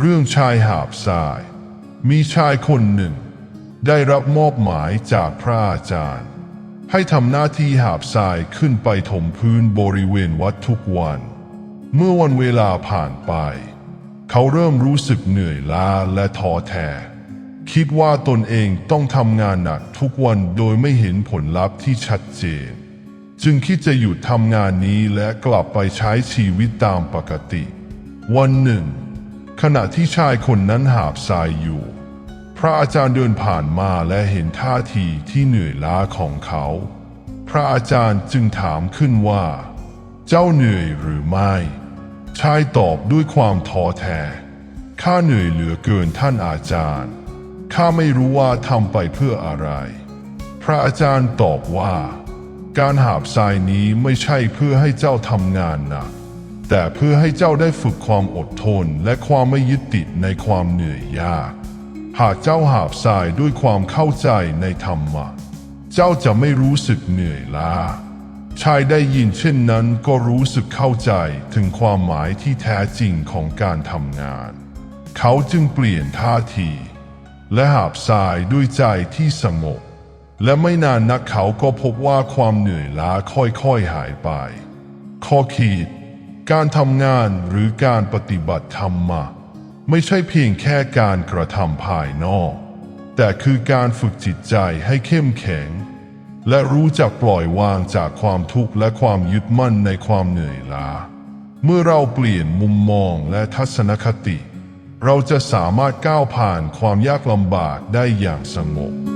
เรื่องชายหาบทราย มีชายคนหนึ่ง ได้รับมอบหมายจากพระอาจารย์ ให้ทำหน้าที่หาบทรายขึ้นไปถมพื้นบริเวณวัดทุกวัน เมื่อวันเวลาผ่านไป เขาเริ่มรู้สึกเหนื่อยล้าและท้อแท้คิดว่าตนเองต้องทำงานหนักทุกวันโดยไม่เห็นผลลัพธ์ที่ชัดเจน จึงคิดจะหยุดทำงานนี้และกลับไปใช้ชีวิตตามปกติ วันหนึ่ง ขณะที่ชายคนนั้นหาบทรายอยู่ พระอาจารย์เดินผ่านมาและเห็นท่าทีที่เหนื่อยล้าของเขา พระอาจารย์จึงถามขึ้นว่า เจ้าเหนื่อยหรือไม่ ชายตอบด้วยความท้อแท้ข้าเหนื่อยเหลือเกินท่านอาจารย์ ข้าไม่รู้ว่าทำไปเพื่ออะไร พระอาจารย์ตอบว่า การหาบทรายนี้ไม่ใช่เพื่อให้เจ้าทำงานหนัก แต่เพื่อให้เจ้าได้ฝึกความอดทนและความไม่ยึดติดในความเหนื่อยยาก หากเจ้าหาบทรายด้วยความเข้าใจในธรรมะ เจ้าจะไม่รู้สึกเหนื่อยล้า ชายได้ยินเช่นนั้นก็รู้สึกเข้าใจถึงความหมายที่แท้จริงของการทำงาน เขาจึงเปลี่ยนท่าที และหาบทรายด้วยใจที่สงบ และไม่นานนักเขาก็พบว่าความเหนื่อยล้าค่อยๆหายไป ข้อขีด การทำงานหรือการปฏิบัติธรรมะ ไม่ใช่เพียงแค่การกระทำภายนอก แต่คือการฝึกจิตใจให้เข้มแข็ง และรู้จักปล่อยวางจากความทุกข์และความยึดมั่นในความเหนื่อยล้า เมื่อเราเปลี่ยนมุมมองและทัศนคติ เราจะสามารถก้าวผ่านความยากลำบากได้อย่างสงบ